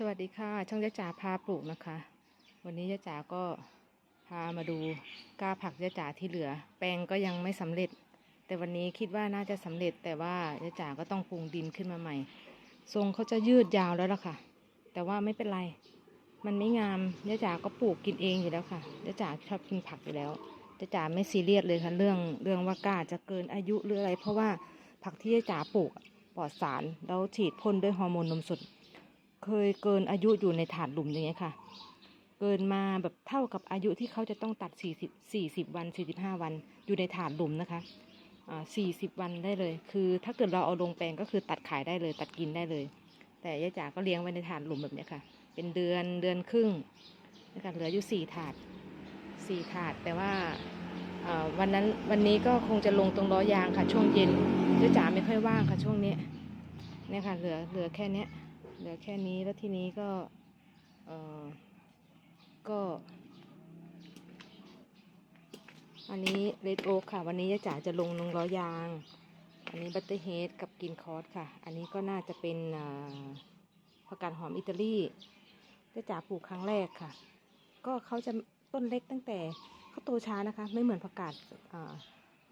สวัสดีค่ะ ช่องยะจ๋าพาปลูกนะคะ วันนี้ยะจ๋าก็พามาดูกล้าผักยะจ๋าที่เหลือ แปลงก็ยังไม่สำเร็จ แต่วันนี้คิดว่าน่าจะสำเร็จ แต่ว่ายะจ๋าก็ต้องปรุงดินขึ้นมาใหม่ ทรงเขาจะยืดยาวแล้วล่ะค่ะ แต่ว่าไม่เป็นไร มันไม่งามยะจ๋าก็ปลูกกินเองอยู่แล้วค่ะยะจ๋าชอบกินผักอยู่แล้วยะจ๋าไม่ซีเรียสเลยค่ะเรื่องเรื่องว่ากล้าจะเกินอายุหรืออะไร เพราะว่าผักที่ยะจ๋าปลูกปลอดสารแล้วฉีดพ่นด้วยฮอร์โมนนมสด เคยเกินอายุอยู่ในถาดหลุมอย่างเงี้ยค่ะ เกินมาแบบเท่ากับอายุที่เขาจะต้องตัด40 40วัน45วันอยู่ในถาดหลุมนะคะอ่า40วันได้เลย คือถ้าเกิดเราเอาลงแปลงก็คือตัดขายได้เลย ตัดกินได้เลย แต่ยายจ๋าก็เลี้ยงไว้ในถาดหลุมแบบเนี้ยค่ะ เป็นเดือนเดือนครึ่งนะคะเหลืออยู่4ถาด4ถาดแต่ว่าอ่าวันนั้นวันนี้ก็คงจะลงตรงล้อยางค่ะ ช่วงเย็นยายจ๋าไม่ค่อยว่างค่ะช่วงนี้เนี่ยค่ะเหลือเหลือแค่เนี้ย ลือแค่นี้แล้วทีนี้ก็เออก็ อันนี้เลดโอค่ะ วันนี้ยะจ๋าจะลงลงล้อยาง อันนี้บัตเตอร์เฮดกับกินคอร์สค่ะ อันนี้ก็น่าจะเป็นผักกาดหอมอิตาลียะจ๋าปลูกครั้งแรกค่ะ ก็เขาจะต้นเล็กตั้งแต่เขาโตช้านะคะ ไม่เหมือนผักกาด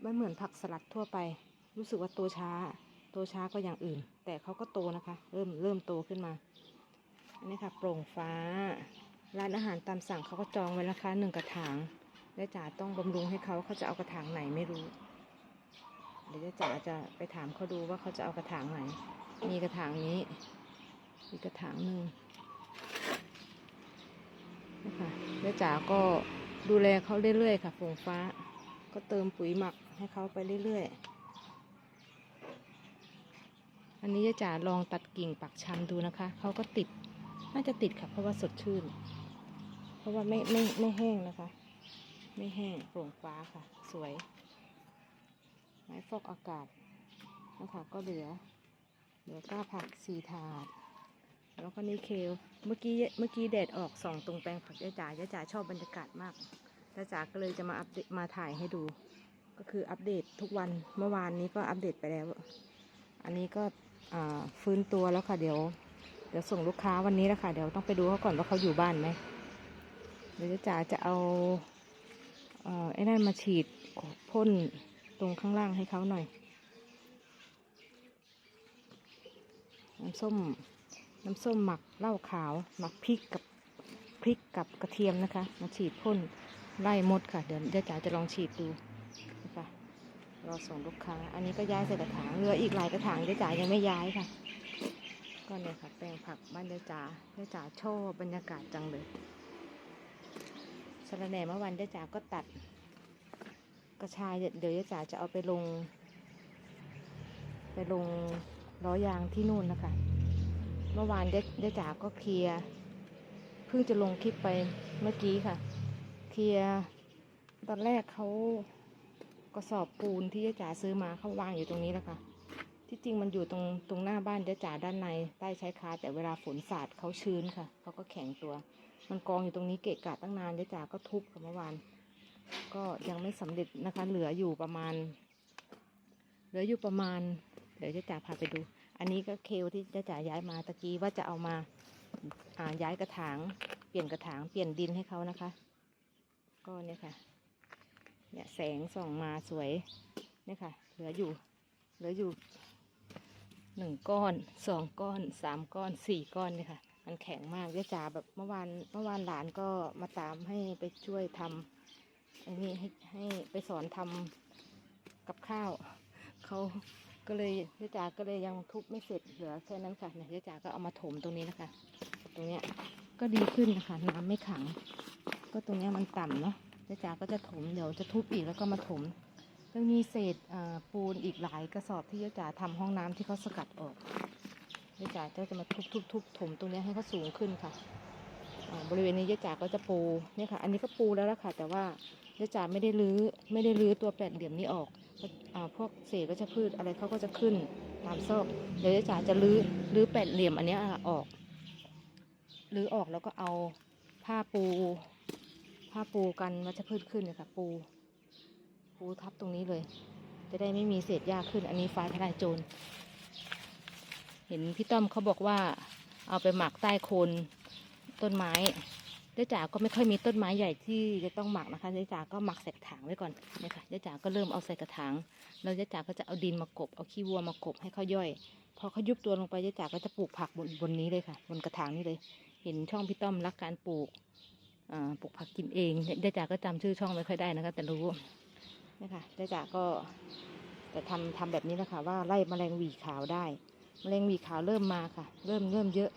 ไม่เหมือนผักสลัดทั่วไป รู้สึกว่าโตช้า โตช้าก็อย่างอื่น แต่เขาก็โตนะคะ เริ่มเริ่มโตขึ้นมา อันนี้ค่ะโปร่งฟ้า ร้านอาหารตามสั่งเขาก็จองไว้ราคาหนึ่งกระถาง แล้วจ๋าต้องบำรุงให้เขาเขาจะเอากระถางไหนไม่รู้ เดี๋ยวจ๋าจะไปถามเขาดูว่าเขาจะเอากระถางไหน มีกระถางนี้ อีกกระถางหนึ่งนะคะแล้วจ๋าก็ดูแลเขาเรื่อยๆค่ะโปร่งฟ้า ก็เติมปุ๋ยหมักให้เขาไปเรื่อยๆ อันนี้ยายจ๋าลองตัดกิ่งปักชันดูนะคะ เขาก็ติด น่าจะติดค่ะ เพราะว่าสดชื่น เพราะว่าไม่ไม่ไม่แห้งนะคะ ไม่แห้งโปร่งฟ้าค่ะ สวย ไม้ฟอกอากาศนะคะก็เหลือ เหลือก้าผักสี่ถาด แล้วก็นี่เคลเมื่อกี้เมื่อกี้แดดออกส่องตรงแปลงผักยาจ๋ายาจ๋าชอบบรรยากาศมากยาจ๋าก็เลยจะมาอัปเดตมาถ่ายให้ดู ก็คืออัปเดตทุกวัน เมื่อวานนี้ก็อัปเดตไปแล้ว อันนี้ก็ ฟื้นตัวแล้วค่ะเดี๋ยว เดี๋ยวส่งลูกค้าวันนี้แล้วค่ะเดี๋ยวต้องไปดูเขาก่อนว่าเขาอยู่บ้านไหมเดี๋ยวจ๋าจะเอาเอไอ้นั่นมาฉีดพ่นตรงข้างล่างให้เขาหน่อยน้ำส้มน้ำส้มหมักเหล้าขาว หมักพริกกับพริกกับกระเทียมนะคะ มาฉีดพ่นไล่มดค่ะ เดี๋ยวเดี๋ยวจ๋าจะลองฉีดดู รอส่งลูกค้า อันนี้ก็ย้ายใส่กระถางเหลืออีกหลายกระถางเดี๋ยจ๋ายังไม่ย้ายค่ะ ก็เนี่ยค่ะแปลงผักบ้านเดจ๋าเดจ๋าชอบบรรยากาศจังเลยสะระแหน่เมื่อวันเดจ๋าก็ตัด กระชายเดี๋ยวเดจ๋าจะเอาไปลง ไปลงล้อยางที่นู่นนะคะ เมื่อวานเดจ๋าก็เคลียร์เพิ่งจะลงคลิปไปเมื่อกี้ค่ะ เคลียร์ตอนแรกเขา กระสอบปูนที่เดจ๋าซื้อมาเขาวางอยู่ตรงนี้แล้วค่ะ ที่จริงมันอยู่ตรงตรงหน้าบ้านเจ๊จ๋าด้านในใต้ชายคาแต่เวลาฝนสาดเขาชื้นค่ะเขาก็แข็งตัว มันกองอยู่ตรงนี้เกะกะตั้งนานเจ๊จ๋าก็ทุบค่ะเมื่อวาน ก็ยังไม่สำเร็จนะคะ เหลืออยู่ประมาณ เหลืออยู่ประมาณ เดี๋ยวเจ๊จ๋าพาไปดู อันนี้ก็เคลที่เจ๊จ๋าย้ายมาตะกี้ว่าจะเอามาอ่าย้ายกระถางเปลี่ยนกระถางเปลี่ยนดินให้เขานะคะ ก็เนี่ยค่ะ เนี่ยแสงส่องมาสวยเนี่ยค่ะ เหลืออยู่ เหลืออยู่หนึ่งก้อนสองก้อนสามก้อนสี่ก้อนเนี่ยค่ะ มันแข็งมากเจจ๋าแบบเมื่อวานเมื่อวานหลานก็มาตามให้ไปช่วยทำอันนี้ให้ให้ไปสอนทำกับข้าวเขาก็เลยเจจ๋าก็เลยยังทุบไม่เสร็จเหลือแค่นั้นค่ะเนี่ยเจจ๋าก็เอามาถมตรงนี้นะคะ ตรงเนี้ยก็ดีขึ้นนะคะน้ำไม่ขัง ก็ตรงเนี้ยมันต่ำเนาะ เจ๊จ๋าก็จะถมเดี๋ยวจะทุบอีกแล้วก็มาถมยังมีเศษปูนอีกหลายกระสอบที่ยะจ๋าทำห้องน้ำที่เขาสกัดออกยะจ๋าก็จะมาทุบๆๆถมตรงนี้ให้เขาสูงขึ้นค่ะบริเวณนี้ยะจ๋าก็จะปูเนี่ยค่ะ อันนี้ก็ปูแล้วละค่ะ แต่ว่ายะจ๋าไม่ได้รื้อไม่ได้รื้อตัวแปดเหลี่ยมนี้ออกพวกเศษก็จะพืชอะไรเขาก็จะขึ้นตามซอกเดี๋ยวยะจ๋าจะรื้อรื้อแปดเหลี่ยมอันนี้ออกรื้อออกแล้วก็เอาผ้าปู ผ้าปูกันวัชพืชขึ้นเลยค่ะปู ปูทับตรงนี้เลย จะได้ไม่มีเศษหญ้าขึ้น อันนี้ฟ้าทลายโจร เห็นพี่ต้อมเขาบอกว่า เอาไปหมักใต้โคนต้นไม้เจ๊จ๋าก็ไม่ค่อยมีต้นไม้ใหญ่ที่จะต้องหมักนะคะเจ๊จ๋าก็หมักใส่กระถางไว้ก่อนเนี่ยค่ะเจ๊จ๋าก็เริ่มเอาใส่กระถางแล้วเจ๊จ๋าก็จะเอาดินมากบเอาขี้วัวมากบให้เขาย่อย พอเขายุบตัวลงไปเจ๊จ๋าก็จะปลูกผักบนบนนี้เลยค่ะ บนกระถางนี้เลย เห็นช่องพี่ต้อมรักการปลูก ปลูกผักกินเองเจ๊จ๋าก็จำชื่อช่องไม่ค่อยได้นะคะแต่รู้นี่ค่ะเจ๊จ๋าก็จะทำทำแบบนี้นะคะว่าไล่แมลงวีขาวได้แมลงวีขาวเริ่มมาค่ะ เริ่มเริ่มเยอะ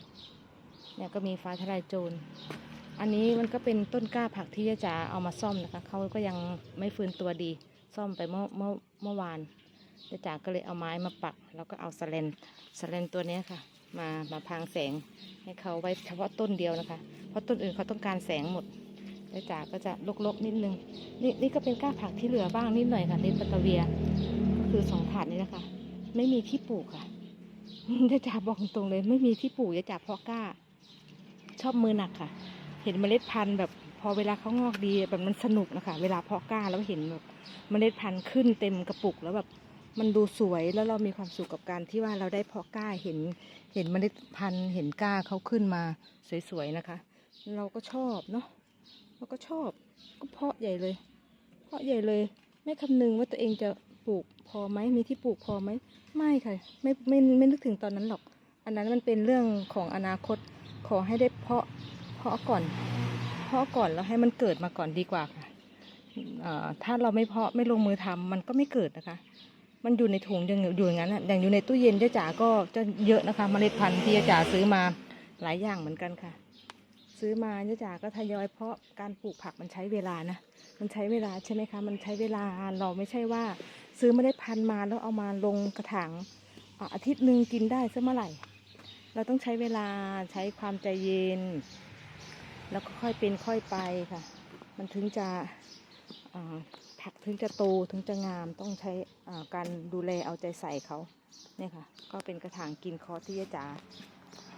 เนี่ยก็มีฟ้าทลายโจรอันนี้มันก็เป็นต้นกล้าผักที่ยะจ๋าเอามาซ่อมนะคะเขาก็ยังไม่ฟื้นตัวดี ซ่อมไปเมื่อเมื่อเมื่อวานยะจ๋าก็เลยเอาไม้มาปัก แล้วก็เอาสแลนสแลนตัวเนี้ยค่ะ มามาพางแสงให้เขาไว้เฉพาะต้นเดียวนะคะ เพราะต้นอื่นเขาต้องการแสงหมดยะจ๋าก็จะลกๆนิดนึง นี่นี่ก็เป็นกล้าผักที่เหลือบ้างนิดหน่อยค่ะเลนปตเวียคือสองถาดนี้นะคะ ไม่มีที่ปลูกค่ะยะจ๋าบอกตรงเลย ไม่มีที่ปลูกยะจ๋าเพาะกล้า ชอบมือหนักค่ะ เห็นเมล็ดพันธุ์แบบพอเวลาเขางอกดีแบบมันสนุกนะคะ เวลาเพาะกล้าแล้วเห็นแบบเมล็ดพันธุ์ขึ้นเต็มกระปุกแล้วแบบ มันดูสวยแล้วเรามีความสุขกับการที่ว่าเราได้เพาะกล้าเห็น เห็นเมล็ดพันธุ์เห็นกล้าเขาขึ้นมาสวยๆนะคะ เราก็ชอบเนาะเราก็ชอบก็เพาะใหญ่เลย เพาะใหญ่เลยไม่คำนึงว่าตัวเองจะปลูกพอไหมมีที่ปลูกพอไหมไม่ค่ะไม่ไม่ไม่นึกถึงตอนนั้นหรอก อันนั้นมันเป็นเรื่องของอนาคตขอให้ได้เพาะเพาะก่อน เพาะก่อนแล้วให้มันเกิดมาก่อนดีกว่าค่ะเอ่อถ้าเราไม่เพาะไม่ลงมือทำมันก็ไม่เกิดนะคะ มันอยู่ในถุงยังอยู่อย่างนั้นอย่างอยู่ในตู้เย็นเจ๊จ๋าก็จะเยอะนะคะ เมล็ดพันธุ์ที่เจ๊จ๋าซื้อมาหลายอย่างเหมือนกันค่ะ ซื้อมาเจ๊จ๋าก็ทยอยเพราะการปลูกผักมันใช้เวลานะมันใช้เวลาใช่ไหมคะ มันใช้เวลาเราไม่ใช่ว่า ซื้อเมล็ดพันธุ์มาแล้วเอามาลงกระถางอาทิตย์หนึ่งกินได้สักเมื่อไหร่ เราต้องใช้เวลาใช้ความใจเย็น แล้วก็ค่อยเป็นค่อยไปค่ะ มันถึงจะ ผักถึงจะโตถึงจะงามต้องใช้การดูแลเอาใจใส่เขาเนี่ยค่ะ ก็เป็นกระถางกินคอที่ยะจ๋า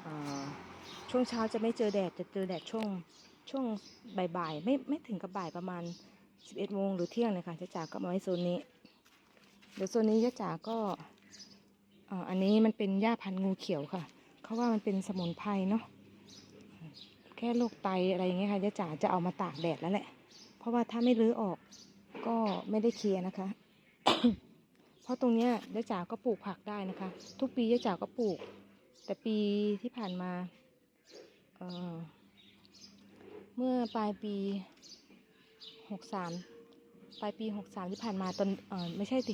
อ่าช่วงเช้าจะไม่เจอแดดจะเจอแดดช่วงช่วงบ่ายๆไม่ไม่ถึงกับบ่ายประมาณ 11โมงหรือเที่ยงเลยค่ะยะจ๋าก็มาไว้โซนนี้เดี๋ยวโซนนี้ยะจ๋าก็อ,อันนี้มันเป็นหญ้าพันธุ์งูเขียวค่ะเขาว่ามันเป็นสมุนไพรเนาะแค่โรคไตอะไรอย่างเงี้ยค่ะยะจ๋าจะเอามาตากแดดแล้วแหละ เพราะว่าถ้าไม่รื้อออก ก็ไม่ได้เคลียร์นะคะ เพราะตรงเนี้ยยะจ๋าก็ปลูกผักได้นะคะ ทุกปียะจ๋าก็ปลูก แต่ปีที่ผ่านมาเออเมื่อปลายปีหกสามปลายปีหกสามที่ผ่านมาตอนเออไม่ใช่สิ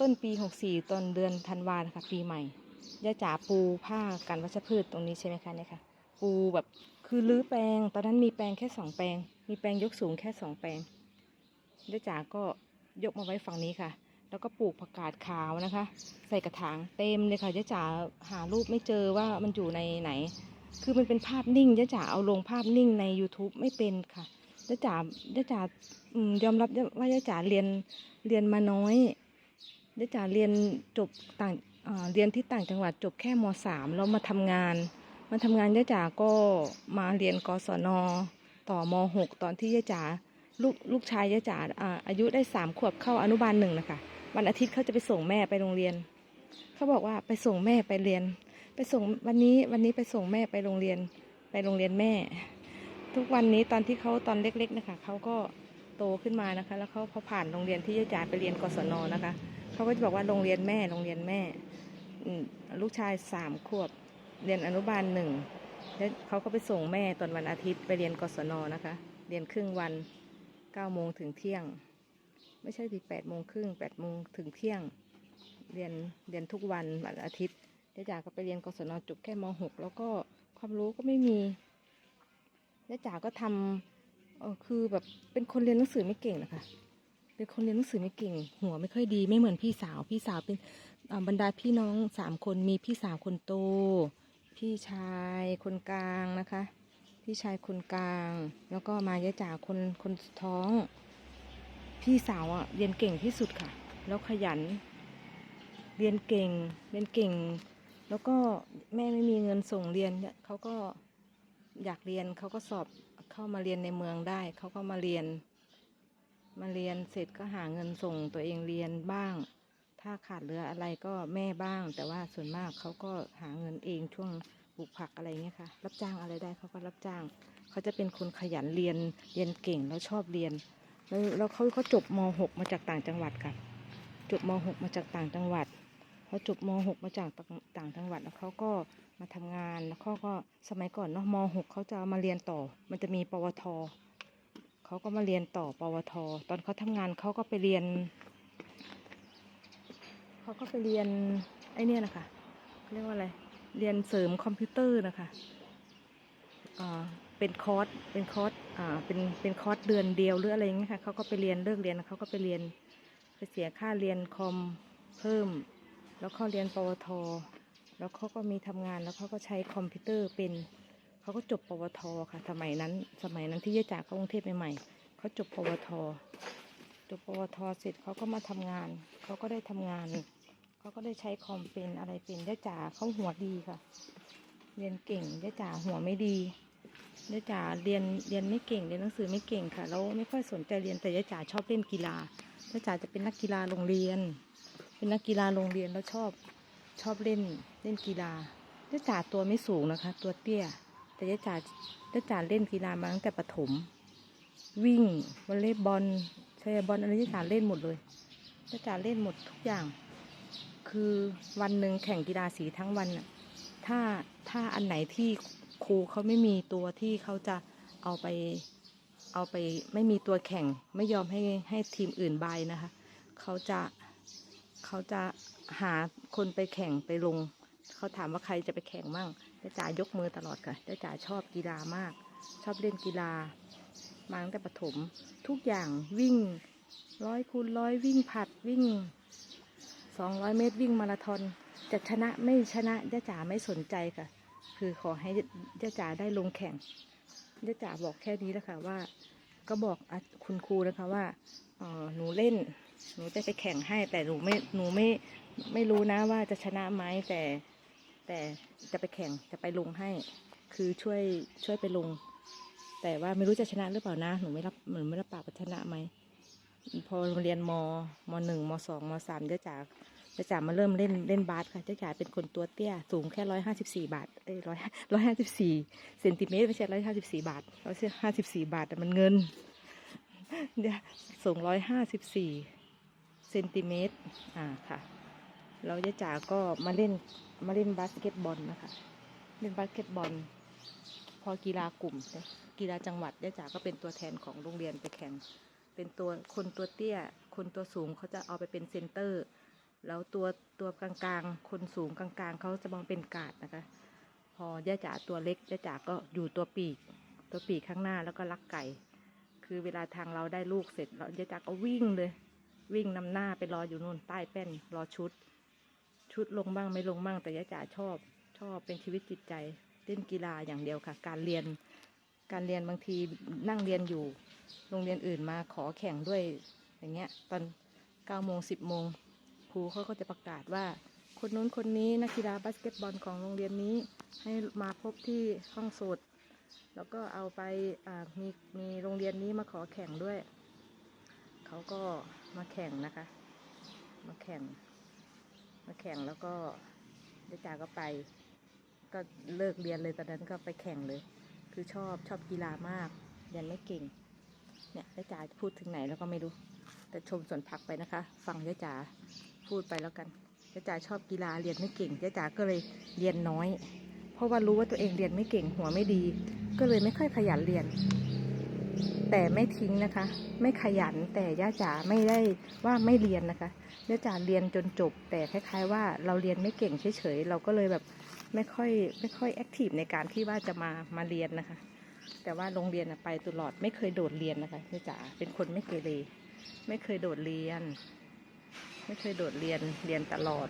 ต้นปีหกสี่ตอนเดือนธันวานะคะปีใหม่ย่าจ๋าปูผ้ากันวัชพืชตรงนี้ใช่ไหมคะเนี่ยค่ะปูแบบคือรื้อแปลง ตอนนั้นมีแปลงแค่สองแปลง มีแปลงยกสูงแค่สองแปลง ย่าจ๋าก็ยกมาไว้ฝั่งนี้ค่ะ แล้วก็ปลูกผักกาดขาวนะคะ ใส่กระถางเต็มเลยค่ะย่าจ๋าหารูปไม่เจอว่ามันอยู่ในไหน คือมันเป็นภาพนิ่งย่าจ๋าเอาลงภาพนิ่งใน YouTube ไม่เป็นค่ะย่าจ๋าย่าจ๋ายอมรับว่าย่าจ๋าเรียนเรียนมาน้อยย่าจ๋าเรียนจบต่างเรียนที่ต่างจังหวัดจบแค่มสามแล้วมาทำงาน มาทำงานย่าจ๋าก็มาเรียนกศนต่อมหกตอนที่ย่าจ๋า ลูกลูกชายย่าจ๋าอ่าอายุได้สามขวบเข้าอนุบาลหนึ่งนะคะวันอาทิตย์เขาจะไปส่งแม่ไปโรงเรียน เขาบอกว่าไปส่งแม่ไปเรียน ไปส่งวันนี้วันนี้ไปส่งแม่ไปโรงเรียน ไปโรงเรียนแม่ ทุกวันนี้ตอนที่เขาตอนเล็กๆนะคะเขาก็โตขึ้นมานะคะ แล้วเขาพอผ่านโรงเรียนที่ย่าจ๋าไปเรียนกศนนะคะเขาก็จะบอกว่าโรงเรียนแม่โรงเรียนแม่ลูกชายสามขวบเรียนอนุบาลหนึ่งแล้วเขาก็ไปส่งแม่ตอนวันอาทิตย์ไปเรียนกศนนะคะ เรียนครึ่งวัน เก้าโมงถึงเที่ยง ไม่ใช่ดิแปดโมงครึ่งแปดโมงถึงเที่ยง เรียนเรียนทุกวันวันอาทิตย์เจ๊จ๋าก็ไปเรียนกศนจบแค่มหกแล้วก็ความรู้ก็ไม่มีเจ๊จ๋าก็ทำเออคือแบบเป็นคนเรียนหนังสือไม่เก่งนะคะ เป็นคนเรียนหนังสือไม่เก่ง หัวไม่ค่อยดีไม่เหมือนพี่สาว พี่สาวเป็นบรรดาพี่น้องสามคนมีพี่สาวคนโต พี่ชายคนกลางนะคะ พี่ชายคนกลาง แล้วก็มายะจ๋าคนคนท้อง พี่สาวอะเรียนเก่งที่สุดค่ะ แล้วขยัน เรียนเก่ง เรียนเก่ง แล้วก็แม่ไม่มีเงินส่งเรียนเนี่ยเขาก็อยากเรียนเขาก็สอบเข้ามาเรียนในเมืองได้ เขาก็มาเรียน มาเรียนเสร็จก็หาเงินส่งตัวเองเรียนบ้าง ถ้าขาดเหลืออะไรก็แม่บ้าง แต่ว่าส่วนมากเขาก็หาเงินเองช่วง ลูกผักอะไรเงี้ยค่ะ รับจ้างอะไรได้เขาก็รับจ้าง เขาจะเป็นคนขยันเรียนเรียนเก่งแล้วชอบเรียน แล้วแล้วเขาเขาจบม .6 มาจากต่างจังหวัดค่ะจบม .6 มาจากต่างจังหวัดพอจบม .6 มาจากต่างจังหวัดแล้วเขาก็มาทำงานแล้วเขาก็สมัยก่อนเนาะม .6 เขาจะมาเรียนต่อ มันจะมีปวทเขาก็มาเรียนต่อปวท ตอนเขาทำงานเขาก็ไปเรียนเขาก็ไปเรียนไอ้นี่นะคะเรียกว่าอะไร เรียนเสริมคอมพิวเตอร์นะคะเป็นคอร์ส เป็นคอร์สเป็น เป็นคอร์สเดือนเดียวหรืออะไรเงี้ยค่ะ เขาก็ไปเรียนเลิกเรียนเขาก็ไปเรียนไปเสียค่าเรียนคอมเพิ่ม แล้วเขาเรียนปวท แล้วเขาก็มีทำงานแล้วเขาก็ใช้คอมพิวเตอร์เป็น เขาก็จบปวทค่ะ สมัยนั้น สมัยนั้นที่ยายจากกรุงเทพใหม่ๆเขาจบปวท จบปวทเสร็จเขาก็มาทำงาน เขาก็ได้ทำงาน เขาก็ได้ใช้คอมเป็นอะไรเป็นยาจ๋าเขาหัวดีค่ะ เรียนเก่งยาจ๋าหัวไม่ดียาจ๋าเรียนเรียนไม่เก่งเรียนหนังสือไม่เก่งค่ะแล้วไม่ค่อยสนใจเรียนแต่ยาจ๋าชอบเล่นกีฬาจ้าจ๋าจะเป็นนักกีฬาโรงเรียน เป็นนักกีฬาโรงเรียนแล้วชอบชอบเล่นเล่นกีฬาจ้าจ๋าตัวไม่สูงนะคะ ตัวเตี้ย แต่จ้าจ๋าจ้าจ๋าเล่นกีฬามาตั้งแต่ประถม วิ่งวอลเลย์บอลเชยบอลอะไรจ้าจ๋าเล่นหมดเลยจ้าจ๋าเล่นหมดทุกอย่าง คือวันหนึ่งแข่งกีฬาสีทั้งวันน่ะถ้าถ้าอันไหนที่ครูเขาไม่มีตัวที่เขาจะเอาไปเอาไปไม่มีตัวแข่งไม่ยอมให้ให้ทีมอื่นใบนะคะ เขาจะเขาจะหาคนไปแข่งไปลง เขาถามว่าใครจะไปแข่งมั่งจ้าจ๋ายกมือตลอดค่ะจ้าจ๋าชอบกีฬามาก ชอบเล่นกีฬามาตั้งแต่ประถมทุกอย่างวิ่งร้อยคูณร้อยวิ่งผัดวิ่ง สองร้อยเมตรวิ่งมาราธอนจะชนะไม่ชนะจ้าจ๋าไม่สนใจค่ะ คือขอให้จ้าจ๋าได้ลงแข่งย่าจ๋าบอกแค่นี้แล้วค่ะว่า ก็บอกคุณครูนะคะว่าหนูเล่น หนูจะไปแข่งให้ แต่หนูไม่หนูไม่ไม่รู้นะว่าจะชนะไหมแต่แต่จะไปแข่งจะไปลงให้ คือช่วยช่วยไปลง แต่ว่าไม่รู้จะชนะหรือเปล่านะ หนูไม่รับหมือนไม่รับปากว่าชนะไหม พอเรียนมมหนึ่งมสองมสามเย่าจ๋าย่าจ๋ามาเริ่มเล่นเล่นบาสค่ะเย่าจ๋าเป็นคนตัวเตี้ย สูงแค่ร้อยห้าสิบสี่บาทเอ้ยร้อยร้อยห้าสิบสี่เซนติเมตรไม่ใช่ร้อยห้าสิบสี่บาทร้อยห้าสิบสี่บาทแต่มันเงินเดี๋ยวส่งร้อยห้าสิบสี่เซนติเมตรอ่าค่ะเรายะจ๋าก็มาเล่นมาเล่นบาสเกตบอลนะคะเล่นบาสเกตบอล พอกีฬากลุ่มกีฬาจังหวัดยะจ๋าก็เป็นตัวแทนของโรงเรียนไปแข่ง เป็นตัวคนตัวเตี้ย คนตัวสูงเขาจะเอาไปเป็นเซนเตอร์ แล้วตัวตัวกลางๆ คนสูงกลางๆ เขาจะมาเป็นกาดนะคะ พอย่าจ๋าตัวเล็กย่าจ๋าก็อยู่ตัวปีก ตัวปีกข้างหน้าแล้วก็ลักไก่ คือเวลาทางเราได้ลูกเสร็จแล้วย่าจ๋าก็วิ่งเลย วิ่งนำหน้าไปรออยู่นู่นใต้แป้นรอชุด ชุดลงบ้างไม่ลงบ้างแต่ย่าจ๋าชอบ ชอบเป็นชีวิตจิตใจเล่นกีฬาอย่างเดียวค่ะ การเรียนการเรียนบางทีนั่งเรียนอยู่ โรงเรียนอื่นมาขอแข่งด้วยอย่างเงี้ย ตอนเก้าโมงสิบโมงครูเขาก็จะประกาศว่า คนนู้นคนนี้นักกีฬาบาสเกตบอลของโรงเรียนนี้ให้มาพบที่ห้องสดแล้วก็เอาไปมีมีโรงเรียนนี้มาขอแข่งด้วย เขาก็มาแข่งนะคะ มาแข่ง มาแข่งแล้วก็เดยวจ่าก็ไป ก็เลิกเรียนเลยตอนนั้นก็ไปแข่งเลย คือชอบชอบกีฬามากเรียนไม่เก่ง เนี่ยเดยจ่าพูดถึงไหนแล้วก็ไม่รู้ แต่ชมสวนผักไปนะคะ ฟังเดยจ่าพูดไปแล้วกันยายจ๋าชอบกีฬาเรียนไม่เก่งยายจ๋าก็เลยเรียนน้อย เพราะว่ารู้ว่าตัวเองเรียนไม่เก่งหัวไม่ดี ก็เลยไม่ค่อยขยันเรียน แต่ไม่ทิ้งนะคะ ไม่ขยันแต่ย่าจ๋าไม่ได้ว่าไม่เรียนนะคะย่าจ๋าเรียนจนจบ แต่คล้ายๆว่าเราเรียนไม่เก่งเฉยๆเราก็เลยแบบไม่ค่อยไม่ค่อยแอคทีฟในการที่ว่าจะมามาเรียนนะคะ แต่ว่าโรงเรียนไปตลอดไม่เคยโดดเรียนนะคะย่จ๋าเป็นคนไม่เกเรไม่เคยโดดเรียน ไม่เคยโดดเรียนเรียนตลอด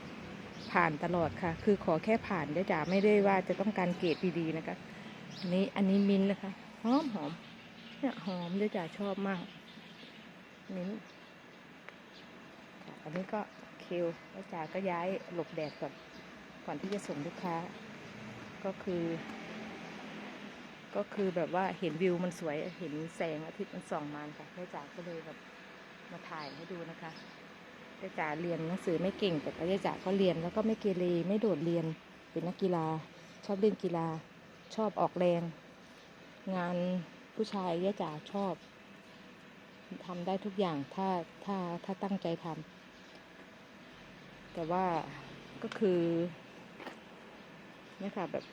ผ่านตลอดค่ะ คือขอแค่ผ่านเดี๋ยวจ๋าไม่ได้ว่าจะต้องการเกรดดีๆนะคะอันนี้อันนี้มิ้นนะคะหอมหอมเนี่ยหอมเดี๋ยวจ๋าชอบมากมิ้นท์ค่ะอันนี้ก็คลแล้วจ๋าก็ย้ายหลบแดดก่อนก่อนที่จะส่งลูกค้า ก็คือ ก็คือแบบว่าเห็นวิวมันสวยเห็นแสงอาทิตย์มันส่องมาค่ะแล้วจ๋าก็เลยแบบมาถ่ายให้ดูนะคะยายจ๋าเรียนหนังสือไม่เก่ง แต่ก็ยายจ๋าก็เรียนแล้วก็ไม่เกเรไม่โดดเรียนเป็นนักกีฬา ชอบเล่นกีฬา ชอบออกแรง งานผู้ชายย่จ๋าชอบทำได้ทุกอย่างถ้าถ้าถ้าตั้งใจทำแต่ว่าก็คือเนี่ยค่ะแบบ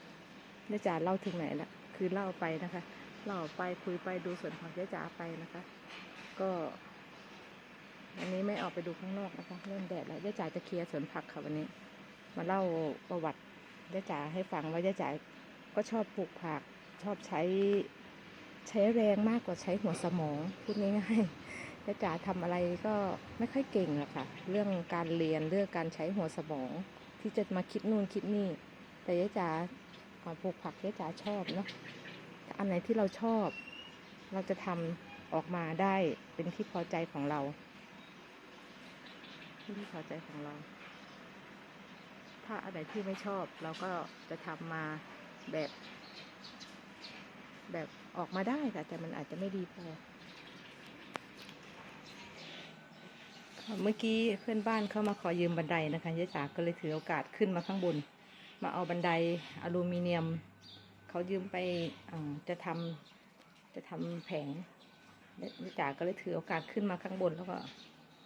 ย่จ๋าเล่าถึงไหนละ คือเล่าไปนะคะเล่าไปคุยไปดูสวนของย่าจ๋าไปนะคะ ก็วันนี้ไม่ออกไปดูข้างนอกนะคะเริ่มแดดแล้วย่าจ๋าจะเคลียร์สวนผักค่ะวันนี้ มาเล่าประวัติย่าจ๋าให้ฟังว่าย่าจ๋าก็ชอบปลูกผักชอบใช้ใช้แรงมากกว่าใช้หัวสมองพูดง่ายๆย่าจ๋าทำอะไรก็ไม่ค่อยเก่งหรอกค่ะ เรื่องการเรียนเรื่องการใช้หัวสมอง ที่จะมาคิดนู่นคิดนี่ แต่ย่าจ๋า อนปลูกผักย่าจ๋าชอบเนาะอันไหนที่เราชอบ เราจะทำออกมาได้เป็นที่พอใจของเราที่พอใจของเรา ถ้าอันไหนที่ไม่ชอบ เราก็จะทำมาแบบ แบบออกมาได้ค่ะแต่มันอาจจะไม่ดีพอเมื่อกี้เพื่อนบ้านเข้ามาขอยืมบันไดนะคะยายจ๋าก็เลยถือโอกาสขึ้นมาข้างบน มาเอาบันไดอลูมิเนียม เขายืมไปจะทำจะทำแผงยายจ๋าก็เลยถือโอกาสขึ้นมาข้างบนแล้วก็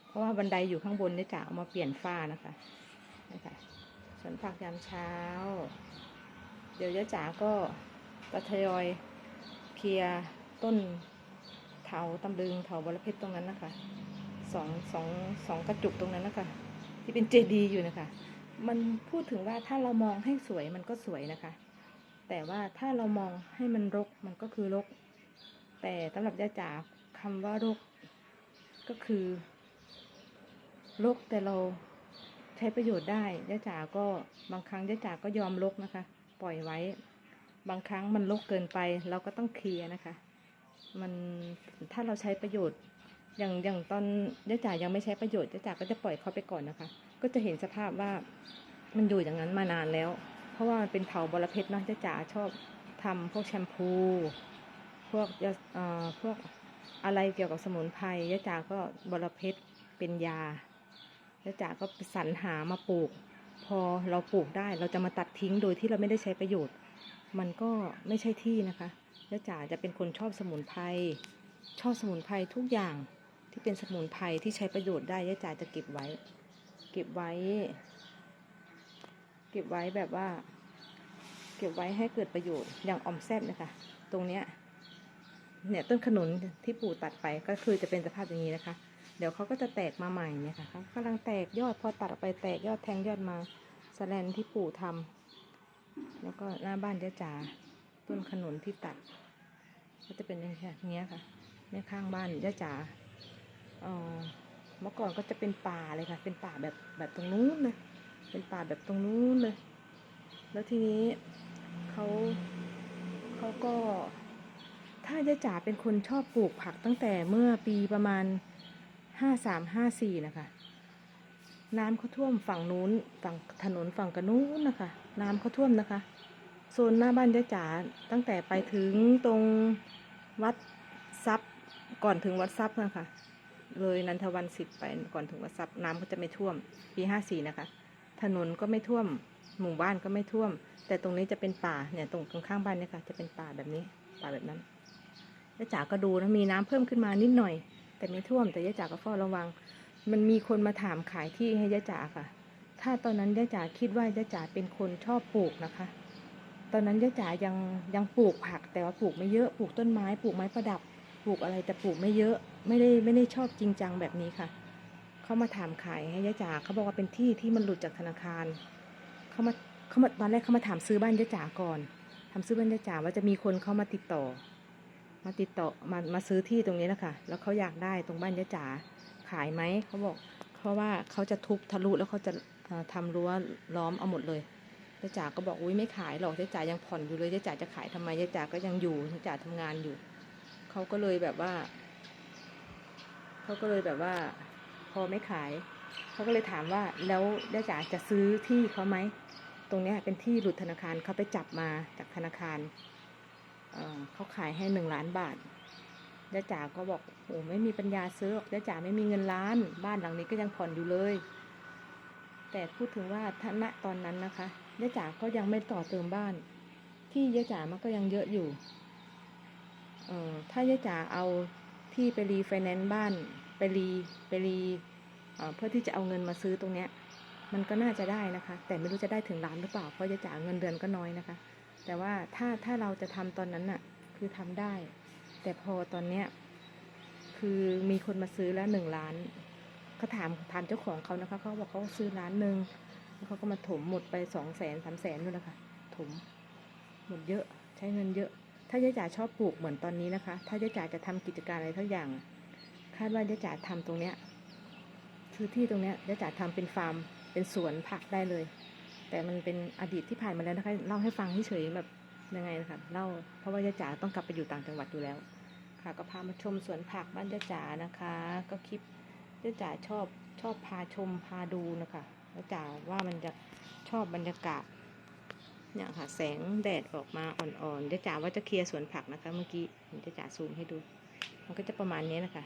เพราะว่าบันไดอยู่ข้างบนยายจ๋าเอามาเปลี่ยนฝ้านะคะนะคะสวนผักยามเช้า เดี๋ยวยาจ๋าก็จะทยอยเคลียร์ต้นเถาตำลึงเถาบรเพชรตรงนั้นนะคะสองสองสองกระจุกตรงนั้นนะคะ ที่เป็นเจดีย์อยู่นะคะ มันพูดถึงว่าถ้าเรามองให้สวยมันก็สวยนะคะ แต่ว่าถ้าเรามองให้มันรกมันก็คือรก แต่สำหรับยาจ๋าคำว่ารก ก็คือรกแต่เราใช้ประโยชน์ได้ยาจ๋าก็บางครั้งยาจ๋าก็ยอมรกนะคะ ปล่อยไว้ บางครั้งมันรกเกินไป เราก็ต้องเคลียร์นะคะ มันถ้าเราใช้ประโยชน์อย่างอย่างตอนยาจ๋ายังไม่ใช้ประโยชน์ยาจ๋าก็จะปล่อยเขาไปก่อนนะคะ ก็จะเห็นสภาพว่ามันอยู่อย่างนั้นมานานแล้ว เพราะว่ามันเป็นเถาบรเพชรนาะยาจ๋าชอบทำพวกแชมพู พวกยาเอ่อพวกอะไรเกี่ยวกับสมุนไพรยาจ๋าก็บรเพชรเป็นยายาจ๋าก็สรรหามาปลูก พอเราปลูกได้เราจะมาตัดทิ้งโดยที่เราไม่ได้ใช้ประโยชน์ มันก็ไม่ใช่ที่นะคะยาจ๋าจะเป็นคนชอบสมุนไพรชอบสมุนไพรทุกอย่างที่เป็นสมุนไพรที่ใช้ประโยชน์ได้ยาจ๋าจะเก็บไว้ เก็บไว้ เก็บไว้แบบว่า เก็บไว้ให้เกิดประโยชน์อย่างอ่อมแซบนะคะ ตรงเนี้ยเนี่ยต้นขนุนที่ปู่ตัดไปก็คือจะเป็นสภาพอย่างนี้นะคะ เดี๋ยวเขาก็จะแตกมาใหม่เนี่ยค่ะเขากำลังแตกยอดพอตัดออกไปแตกยอดแทงยอดมาสแลนที่ปู่ทำแล้วก็หน้าบ้านเจ้าจ๋าต้นขนุนที่ตัด ก็จะเป็นอย่างเงี้ยค่ะเนี่ยข้างบ้านเจ้าจ๋าอ่อ เมื่อก่อนก็จะเป็นป่าเลยค่ะ เป็นป่าแบบแบบตรงนู้นเลยเป็นป่าแบบตรงนู้นเลย แล้วทีนี้เขาเขาก็ ถ้าเจ๊จ๋าเป็นคนชอบปลูกผักตั้งแต่เมื่อปีประมาณห้าสามห้าสี่นะคะน้ำเขาท่วมฝั่งนู้นฝั่งถนนฝั่งกระนู้นนะคะ น้ำเขาท่วมนะคะโซนหน้าบ้านเจจ๋าตั้งแต่ไปถึงตรงวัดซับก่อนถึงวัดซับนะคะ เลยนันทวันสิบไปก่อนถึงวัดซับน้ำก็จะไม่ท่วม ปีห้าสี่นะคะ ถนนก็ไม่ท่วม หมู่บ้านก็ไม่ท่วม แต่ตรงนี้จะเป็นป่าเนี่ยตรงข้างบ้านเนี่ยค่ะจะเป็นป่าแบบนี้ป่าแบบนั้นยายจ๋าก็ดูนะมีน้ำเพิ่มขึ้นมานิดหน่อย แต่ไม่ท่วมแต่ยายจ๋าก็เฝ้าระวัง มันมีคนมาถามขายที่ให้ยายจ๋าค่ะ ถ้าตอนนั้นยายจ๋าคิดว่ายายจ๋าเป็นคนชอบปลูกนะคะ ตอนนั้นยายจ๋ายังยังปลูกผักแต่ว่าปลูกไม่เยอะปลูกต้นไม้ปลูกไม้ประดับ ปลูกอะไรแต่ปลูกไม่เยอะไม่ได้ไม่ได้ชอบจริงจังแบบนี้ค่ะ เขามาถามขายให้ยายจ๋าเขาบอกว่าเป็นที่ที่มันหลุดจากธนาคารเขามาเขามาตอนแรกเขามาถามซื้อบ้านยายจ๋าก่อนทำซื้อบ้านยายจ๋าว่าจะมีคนเข้ามาติดต่อ มาติดต่อมามาซื้อที่ตรงนี้นะคะแล้วเขาอยากได้ตรงบ้านยะจ๋าขายไหมเขาบอก เพราะว่าเขาจะทุบทะลุแล้วเขาจะเอ่อทำรั้วล้อมเอาหมดเลยยะจ๋าก็บอกอุ้ยไม่ขายหรอกยะจ๋ายังผ่อนอยู่เลยยะจ๋าจะขายทำไมยะจ๋าก็ยังอยู่ยะจ๋าทำงานอยู่ เขาก็เลยแบบว่า เขาก็เลยแบบว่า พอไม่ขาย เขาก็เลยถามว่าแล้วยะจ๋าจะซื้อที่เขาไหม ตรงเนี้ยเป็นที่หลุดธนาคารเขาไปจับมาจากธนาคารเเขาขายให้หนึ่งล้านบาทย่าจ๋าก็บอกโอ้ไม่มีปัญญาซื้อหรอกย่าจ๋าไม่มีเงินล้าน บ้านหลังนี้ก็ยังผ่อนอยู่เลย แต่พูดถึงว่าถ้าณตอนนั้นนะคะยะจ๋าก็ยังไม่ต่อเติมบ้าน ที่ยะจ๋ามันก็ยังเยอะอยู่ ออถ้ายะจ๋าเอาที่ไปรีไฟแนนซ์บ้านไปรีไปรีเพื่อที่จะเอาเงินมาซื้อตรงเนี้ยมันก็น่าจะได้นะคะ แต่ไม่รู้จะได้ถึงล้านหรือเปล่าเพราะยะจ๋าเงินเดือนก็น้อยนะคะ แต่ว่าถ้าถ้าเราจะทำตอนนั้นน่ะคือทำได้ แต่พอตอนเนี้ยคือมีคนมาซื้อแล้วหนึ่งล้านเขาถามถามเจ้าของเขานะคะเขาบอกเขาซื้อล้านหนึ่งแล้วเขาก็มาถมหมดไปสองแสนสามแสนนู่นนะคะถมหมดเยอะใช้เงินเยอะ ถ้ายายจ๋าชอบปลูกเหมือนตอนนี้นะคะ ถ้ายายจ๋าจะทำกิจการอะไรทั้งอย่าง คาดว่ายายจ๋าทำตรงเนี้ยคือที่ตรงเนี้ยยายจ๋าทำเป็นฟาร์ม เป็นสวนผักได้เลย แต่มันเป็นอดีตที่ผ่านมาแล้วนะคะเล่าให้ฟังเฉยแบบยังไงนะคะเล่าเพราะว่ายายจ๋าต้องกลับไปอยู่ต่างจังหวัดอยู่แล้ว ค่ะ ก็พามาชมสวนผักบ้านยายจ๋านะคะ ก็คลิปยายจ๋าชอบชอบพาชมพาดูนะคะยายจ๋าว่ามันจะชอบบรรยากาศ เนี่ยค่ะแสงแดดออกมาอ่อนๆยายจ๋าว่าจะเคลียร์สวนผักนะคะ เมื่อกี้เห็นยายจ๋าซูมให้ดู มันก็จะประมาณนี้นะคะ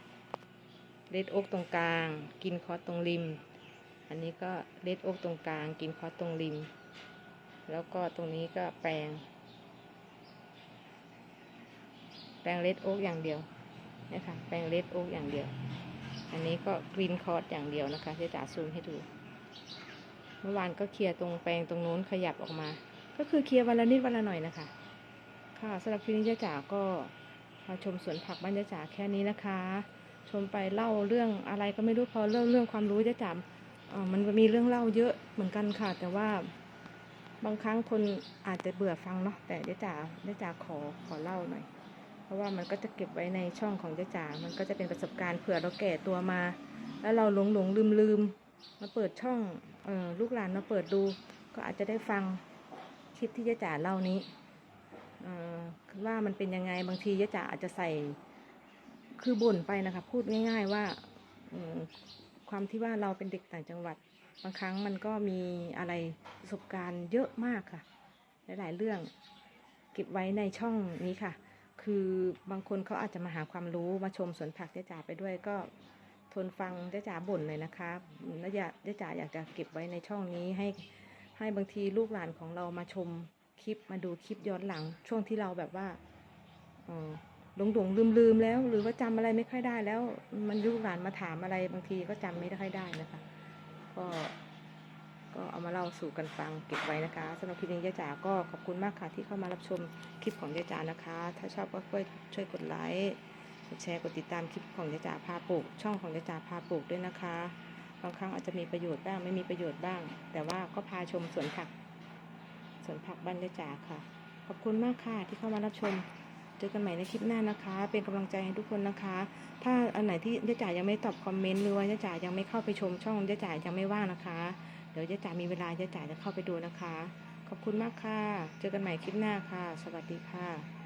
เลดโอ๊กตรงกลาง กินคอสตรงริม อันนี้ก็เลดโอ๊กตรงกลาง กินคอสตรงริม แล้วก็ตรงนี้ก็แปลง แปลงเลดโอ๊กอย่างเดียวนะคะแปลงเลดโอ๊กอย่างเดียว อันนี้ก็กรีนคอร์ดอย่างเดียวนะคะที่จ๋าซูมให้ดู เมื่อวานก็เคลียร์ตรงแปลงตรงนู้นขยับออกมา ก็คือเคลียร์วันละนิดวันละหน่อยนะคะ ค่ะสำหรับคลิปนี้จ๋าก็มาชมสวนผักบ้านจ๋าแค่นี้นะคะ ชมไปเล่าเรื่องอะไรก็ไม่รู้พอเรื่องเรื่องความรู้จ๋าเอ่อมันมีเรื่องเล่าเยอะเหมือนกันค่ะ แต่ว่าบางครั้งคนอาจจะเบื่อฟังเนาะแต่เจ๊จ๋าเจ๊จ๋าขอขอเล่าหน่อย เพราะว่ามันก็จะเก็บไว้ในช่องของเจ๊จ๋ามันก็จะเป็นประสบการณ์เผื่อเราแก่ตัวมา แล้วเราหลงหลงลืมลืมมาเปิดช่องออลูกหลานมาเปิดดู ก็อาจจะได้ฟัง คลิปที่เจ๊จ๋าเล่านี้ว่ามันเป็นยังไงบางทีเจ๊จ๋าอาจจะใส่คือบ่นไปนะคะพูดง่าย ๆว่าความที่ว่าเราเป็นเด็กต่างจังหวัด บางครั้งมันก็มีอะไรประสบการณ์เยอะมากค่ะ หลาย ๆ เรื่องเก็บไว้ในช่องนี้ค่ะ คือบางคนเขาอาจจะมาหาความรู้มาชมสวนผักเจ๊จ๋าไปด้วยก็ทนฟังเจ๊จ๋าบ่นเลยนะคะแล้วอยาจ๊จ๋าอยากจะเก็บไว้ในช่องนี้ให้ ให้บางทีลูกหลานของเรามาชมคลิปมาดูคลิปย้อนหลัง ช่วงที่เราแบบว่าหลงหลงลืมลืมแล้ว หรือว่าจำอะไรไม่ค่อยได้แล้ว มันลูกหลานมาถามอะไรบางทีก็จำไม่ค่อยได้นะคะ ก็ก็เอามาเล่าสู่กันฟังเก็บไว้นะคะสำหรับคลิปนี้ยายจ๋าก็ขอบคุณมากค่ะที่เข้ามารับชมคลิปของยายจ๋านะคะ ถ้าชอบก็ช่วยช่วยกดไลค์กดแชร์กดติดตามคลิปของยายจ๋าพาปลูกช่องของยายจ๋าพาปลูกด้วยนะคะ บางครั้งอาจจะมีประโยชน์บ้างไม่มีประโยชน์บ้าง แต่ว่าก็พาชมสวนผักสวนผักบ้านยายจ๋าค่ะ ขอบคุณมากค่ะที่เข้ามารับชม เจอกันใหม่ในคลิปหน้านะคะ เป็นกำลังใจให้ทุกคนนะคะ ถ้าอันไหนที่ยาจ๋ายังไม่ตอบคอมเมนต์หรือว่ายาจ๋ายังไม่เข้าไปชมช่องยาจ๋ายังไม่ว่างนะคะ เดี๋ยวยาจ๋ามีเวลายาจ๋าจะเข้าไปดูนะคะ ขอบคุณมากค่ะ เจอกันใหม่คลิปหน้าค่ะ สวัสดีค่ะ